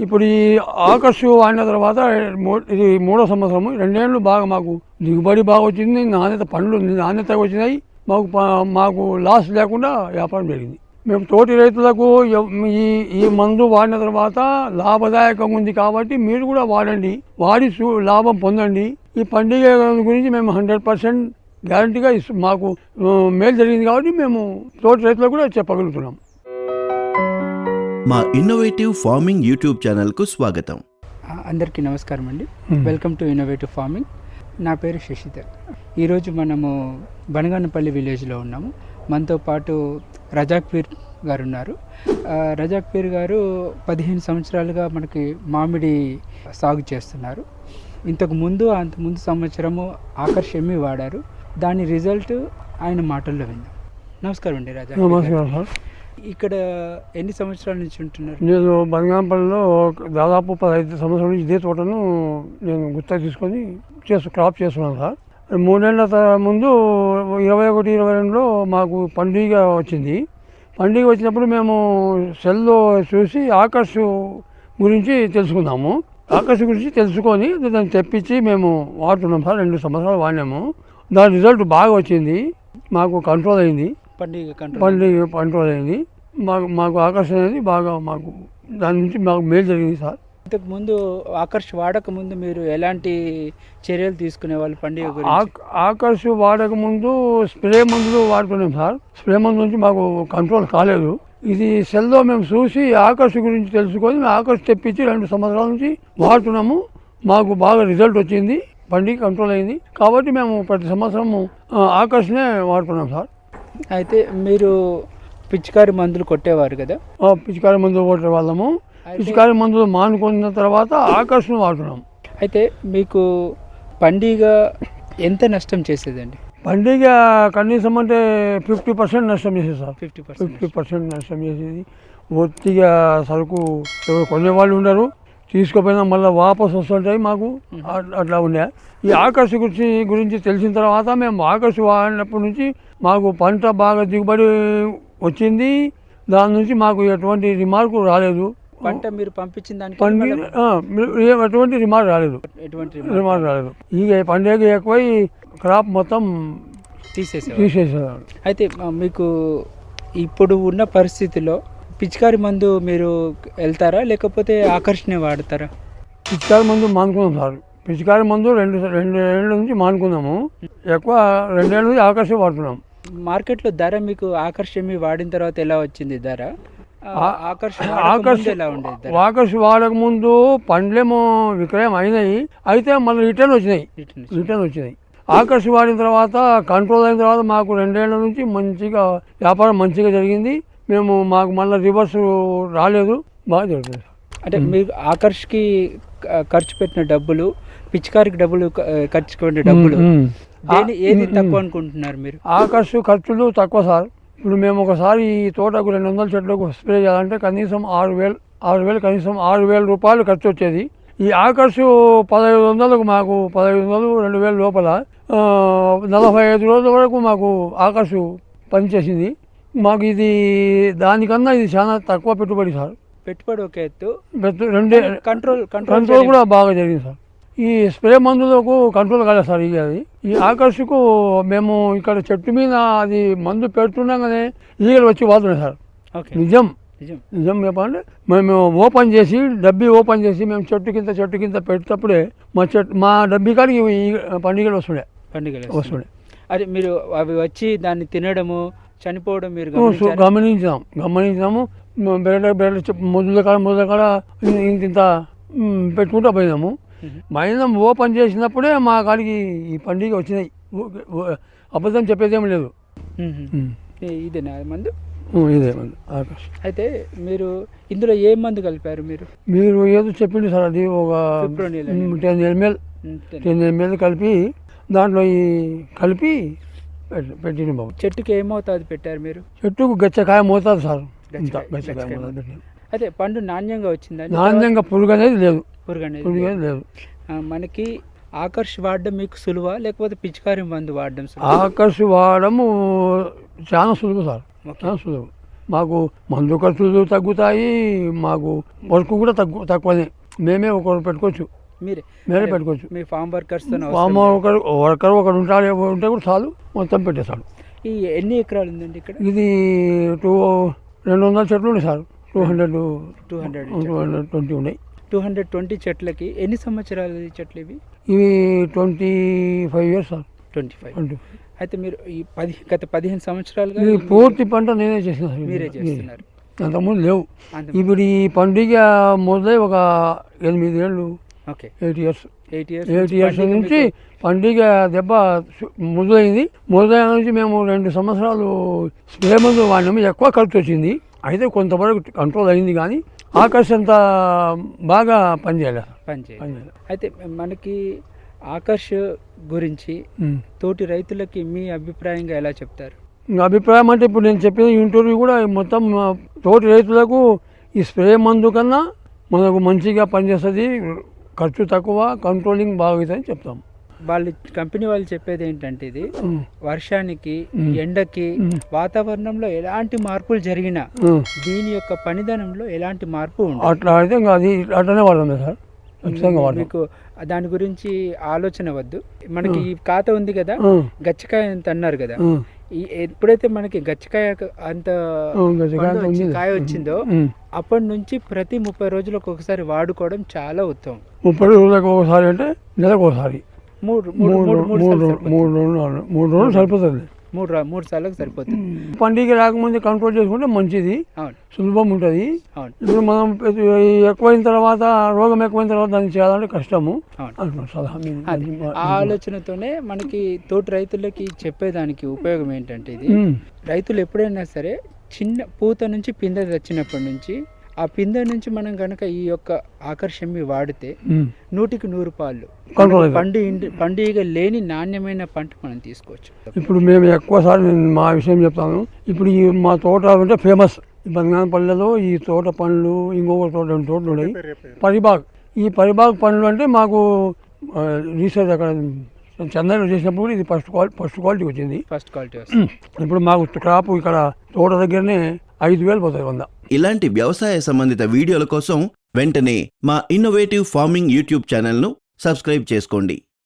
ఇప్పుడు ఈ ఆకర్షు వాడిన తర్వాత మూ- ఇది మూడో సంవత్సరము రెండేళ్ళు బాగా మాకు దిగుబడి బాగా వచ్చింది నాణ్యత పండ్లు నాణ్యత వచ్చినాయి. మాకు మాకు లాస్ లేకుండా వ్యాపారం జరిగింది. మేము తోటి రైతులకు ఈ ఈ మందు వాడిన తర్వాత లాభదాయకంగా ఉంది కాబట్టి మీరు కూడా వాడండి. వాడి సు- లాభం పొందండి. ఈ పండుగ గురించి మేము హండ్రెడ్ పర్సెంట్ గ్యారంటీగా మాకు మేలు జరిగింది కాబట్టి మేము తోటి రైతులకు కూడా చెప్పగలుగుతున్నాం మా ఇన్నోవేటివ్ ఫార్మింగ్ యూట్యూబ్ ఛానల్కు స్వాగతం. అందరికీ నమస్కారం అండి. వెల్కమ్ టు ఇన్నోవేటివ్ ఫార్మింగ్ నా పేరు శశిధర్. ఈరోజు మనము బనగానపల్లి విలేజ్లో ఉన్నాము. మనతో పాటు రజాక్ పీర్ గారు ఉన్నారు రజాక్ పీర్ గారు పదిహేను సంవత్సరాలుగా మనకి మామిడి సాగు చేస్తున్నారు. ఇంతకు ముందు అంత ముందు సంవత్సరము ఆకర్షమి వాడారు. దాని రిజల్ట్ ఆయన మాటల్లో విందాం. నమస్కారం అండి రజాక్. నమస్కారం ఇక్కడ ఎన్ని సంవత్సరాల నుంచి ఉంటున్నారు? నేను బంగాంపల్లిలో దాదాపు పదహైదు సంవత్సరాల నుంచి ఇదే తోటను నేను గుర్తు తీసుకొని చేసు క్రాప్ చేస్తున్నాను సార్. మూడేళ్ళ ముందు ఇరవై ఒకటి ఇరవై రెండులో మాకు పండుగ వచ్చింది. పండుగ వచ్చినప్పుడు మేము సెల్లో చూసి ఆకర్ష్ గురించి తెలుసుకున్నాము. ఆకర్ష్ గురించి తెలుసుకొని దాన్ని తెప్పించి మేము వాడుతున్నాం సార్. రెండు సంవత్సరాలు వాడినాము. దాని రిజల్ట్ బాగా వచ్చింది. మాకు కంట్రోల్ అయింది. పండుగ కంట్రోల్ పండుగ కంట్రోల్ అయింది. మాకు మాకు ఆకర్షణ అనేది బాగా మాకు దాని నుంచి మాకు మేలు జరిగింది సార్. ఇంతకు ముందు ఆకర్ష్ వాడక ముందు మీరు ఎలాంటి చర్యలు తీసుకునే వాళ్ళు పండుగ ఆకర్ష్ వాడక ముందు స్ప్రే మందులు వాడుతున్నాం సార్. స్ప్రే మందు నుంచి మాకు కంట్రోల్ కాలేదు. ఇది సెల్లో మేము చూసి ఆకర్ష్ గురించి తెలుసుకొని ఆకర్ష్ తెప్పించి రెండు సంవత్సరాల నుంచి వాడుతున్నాము. మాకు బాగా రిజల్ట్ వచ్చింది. పండుగ కంట్రోల్ అయింది. కాబట్టి మేము ప్రతి సంవత్సరము ఆకర్ష్నే వాడుతున్నాం సార్. అయితే మీరు పిచికారి మందులు కొట్టేవారు కదా? పిచికారి మందులు కొట్టే వాళ్ళము. పిచికారి మందులు మానుకున్న తర్వాత ఆకర్షణ వాడుతున్నాం. అయితే మీకు పండుగ ఎంత నష్టం చేసేదండి? పండుగ కనీసం అంటే ఫిఫ్టీ పర్సెంట్ నష్టం చేసేది sir. Fifty percent fifty percent నష్టం చేసేది. ఒత్తిగా సరుకు ఎవరు కొనేవాళ్ళు ఉండరు. తీసుకుపోయినా మళ్ళీ వాపస్ వస్తుంటాయి మాకు. అట్- అట్లా ఉండే. ఈ ఆకర్ష గురించి గురించి తెలిసిన తర్వాత మేము ఆకర్ష వాడినప్పటి నుంచి మాకు పంట బాగా దిగుబడి వచ్చింది. దాని నుంచి మాకు ఎటువంటి రిమార్కు రాలేదు. పంట మీరు పంపించిన దానికి ఎటువంటి రిమార్క్ రాలేదు. ఎటువంటి రిమార్క్ రాలేదు. ఇక పండుగ ఎక్కువై క్రాప్ మొత్తం తీసేసేవారు తీసేసారు అయితే మీకు ఇప్పుడు ఉన్న పరిస్థితిలో పిచికారి మందు మీరు వెళ్తారా? లేకపోతే ఆకర్షణ వాడతారా? పిచికారి మందు మానుకున్నాం సార్. పిచికారి మందు రెండు రెండు ఏళ్ళ నుంచి మానుకున్నాము ఎక్కువ రెండేళ్ళ నుంచి ఆకర్షణ వాడుతున్నాం. మార్కెట్లో ధర మీకు ఆకర్షమి వాడిన తర్వాత ఎలా వచ్చింది ధర? ఆకర్షణ ఆకర్ష వాడక ముందు పండ్లేమో విక్రయం అయినాయి. అయితే మళ్ళీ రిటర్న్ వచ్చినాయి. రిటర్న్ రిటర్న్ వచ్చినాయి. ఆకర్ష వాడిన తర్వాత కంట్రోల్ అయిన తర్వాత మాకు రెండేళ్ళ నుంచి మంచిగా వ్యాపారం మంచిగా జరిగింది. మేము మాకు మళ్ళీ రివర్స్ రాలేదు. బాగా జరుగుతుంది. సార్ అంటే మీరు ఆకర్ష్కి ఖర్చు పెట్టిన డబ్బులు పిచికారికి డబ్బులు ఖర్చు పెట్టిన డబ్బులు ఏది తక్కువ. అనుకుంటున్నారు మీరు? ఆకర్షు ఖర్చులు తక్కువ సార్. ఇప్పుడు మేము ఒకసారి ఈ తోటకు రెండు వందల చెట్లకు స్ప్రే చేయాలంటే కనీసం ఆరు వేలు ఆరు వేలు కనీసం ఆరు వేల రూపాయలు ఖర్చు వచ్చేది. ఈ ఆకర్షు పదహైదు వందలకు మాకు పదహైదు వందలు రెండు వేల లోపల నలభై ఐదు రోజుల వరకు మాకు ఆకర్షు పనిచేసింది. మాకు ఇది దానికన్నా ఇది చాలా తక్కువ పెట్టుబడి సార్. పెట్టుబడి ఒక ఎత్తు. రెండే కంట్రోల్ కంట్రోల్ కూడా బాగా జరిగింది సార్. ఈ స్ప్రే మందులకు కంట్రోల్ కాలేదు సార్ ఇది అది. ఈ ఆకర్షకు మేము ఇక్కడ చెట్టు మీద అది మందు పెడుతుండగానే ఈగలు వచ్చి వాడుతున్నాయి సార్. నిజం. నిజం. నిజం చెప్పాలంటే మేము ఓపెన్ చేసి డబ్బీ ఓపెన్ చేసి మేము చెట్టు కింద చెట్టు కింద పెట్టేటప్పుడే మా చెట్టు మా డబ్బీ కాడికి ఈ పండుగలు వస్తుండే పండుగలు వస్తుండే అది మీరు అవి వచ్చి దాన్ని తినడము చనిపోవడం మీరు? గమనించాం. గమనించాము. బెరట బెరట మొదల కాడ మొదల కాడ ఇంత ఇంత పెట్టుకుంటూ పోయినాము. మైనం ఓపెన్ చేసినప్పుడే మా కాడికి ఈ పండుగ వచ్చినాయి. అబద్ధం చెప్పేదేం లేదు. ఇదేనా మందు? ఇదే మంది ఆకాశం. అయితే మీరు ఇందులో ఏ మందు కలిపారు మీరు? మీరు ఏదో చెప్పింది సార్ అది ఒక. టెన్ ఎంఎల్ టెన్ ఎంఎల్ కలిపి దాంట్లో ఈ కలిపి పెట్టి- పెట్టింది బాబు. చెట్టుకి ఏమవుతుంది పెట్టారు మీరు? చెట్టుకు గచ్చకాయ మోతాదు సార్. ఇంత గచ్చకాయ- మోతాదు అయితే పండు నాణ్యంగా వచ్చిందా? నాణ్యంగా పురుగు అనేది లేదు. పురుగు అనేది పురుగు అనేది లేదు. మనకి ఆకర్ష్ వాడడం మీకు సులువా? లేకపోతే పిచికారి మందు వాడడం ఆకర్షి వాడము చాలా సులువు సార్. చాలా సులువు. మాకు మందు ఖర్చులు తగ్గుతాయి మాకు వర్క్ కూడా తగ్గు తక్కువనే. మేమే ఒకరు పెట్టుకోవచ్చు. మీరే. మేమే పెట్టుకోవచ్చు. మీ ఫామ్ వర్కర్స్తో మామ ఒకరు వర్కర్ ఒకరు ఉంటాడు ఉంటే కూడా చాలు మొత్తం పెట్టేస్తాడు. ఈ ఎన్ని ఎకరాలు ఉందండి ఇక్కడ? ఇది టూ రెండు వందల చెట్లు ఉన్నాయి sir. Two hundred two hundred two hundred twenty ఉన్నాయి. టూ హండ్రెడ్ ట్వంటీ చెట్లకి ఎన్ని సంవత్సరాలు చెట్లు ఇవి? ఇవి twenty five years sir. Twenty five. Twenty అయితే మీరు ఈ పది గత పదిహేను సంవత్సరాలుగా పూర్తి పంట నేనే చేసిన సార్. మీరే. చేస్తున్నారు. అంతకుముందు లేవు. ఇప్పుడు ఈ పండుగ మొదలై ఒక ఎనిమిది ఏళ్ళు eight years. Eight years eight years నుంచి పండుగ దెబ్బ మొదలైంది. మొదలైన నుంచి మేము రెండు సంవత్సరాలు స్ప్రే మందు వాడినాము ఎక్కువ ఖర్చు వచ్చింది. అయితే కొంతవరకు కంట్రోల్ అయింది కానీ ఆకర్షంత బాగా పనిచేయాలి. అయితే మనకి ఆకర్ష్ గురించి. తోటి రైతులకి మీ అభిప్రాయంగా ఎలా చెప్తారు? అభిప్రాయం అంటే ఇప్పుడు నేను చెప్పిన ఇంటర్వ్యూ కూడా మొత్తం తోటి రైతులకు ఈ స్ప్రే మందు కన్నా మనకు మంచిగా పనిచేస్తుంది. ఖర్చు తక్కువ కంట్రోలింగ్ బాగుంటుందని చెప్తాం వాళ్ళు కంపెనీ వాళ్ళు చెప్పేది ఏంటంటే ఇది. వర్షానికి. ఎండకి. వాతావరణంలో ఎలాంటి మార్పులు జరిగినా. దీని యొక్క పనిదనంలో ఎలాంటి మార్పు అట్లా అయితే అది అట్లనే వాడదాం సార్ మీకు దాని గురించి ఆలోచన వద్దు మనకి ఈ ఖాతా ఉంది కదా. గచ్చకాయ అంత అన్నారు కదా ఎప్పుడైతే మనకి గచ్చకాయ అంత. కాయ వచ్చిందో. అప్పటి నుంచి ప్రతి ముప్పై రోజులకు ఒకసారి వాడుకోవడం చాలా ఉత్తమం ముప్పై రోజులకు ఒకసారి అంటే నెలకు ఒకసారి మూడు మూడు మూడు రోజులు మూడు రోజులు సరిపోతుంది మూడు మూడు సార్లకు సరిపోతుంది. పండుగ రాకముందే కంట్రోల్ చేసుకుంటే మంచిది. సులభం ఉంటుంది. ఇప్పుడు మనం ఎక్కువైన తర్వాత రోగం ఎక్కువైన తర్వాత దాన్ని చేయాలంటే కష్టము. ఆలోచనతోనే మనకి తోటి రైతులకి చెప్పేదానికి ఉపయోగం ఏంటంటే ఇది. రైతులు ఎప్పుడైనా సరే చిన్న పూత నుంచి పిందె తెచ్చినప్పటి నుంచి ఆ పిందె నుంచి మనం కనుక ఈ యొక్క ఆకర్షమి వాడితే. నూటికి నూరు పాళ్ళు. పండు పండుగ లేని నాణ్యమైన పంట మనం తీసుకోవచ్చు. ఇప్పుడు మేము ఎక్కువసారి నేను మా విషయం చెప్తాను. ఇప్పుడు ఈ మా తోట అంటే ఫేమస్. ఈ బంగాళపల్లెలో ఈ తోట పండ్లు ఇంకొక తోట రెండు తోటలు ఉన్నాయి. పరిబాగ్. ఈ పరిబాగ్ పండ్లు అంటే మాకు రీసెర్చ్ అక్కడ చెన్నైలో చేసినప్పుడు ఇది ఫస్ట్ క్వాలిటీ ఫస్ట్ క్వాలిటీ వచ్చింది. ఫస్ట్ క్వాలిటీ వస్తుంది. ఇప్పుడు మాకు క్రాప్ ఇక్కడ తోట దగ్గరనే ఐదు వేలు పోతాయి వంద. ఇలాంటి వ్యవసాయ సంబంధిత వీడియోల కోసం వెంటనే మా ఇన్నోవేటివ్ ఫార్మింగ్ యూట్యూబ్ ఛానల్ను సబ్స్క్రైబ్ చేసుకోండి.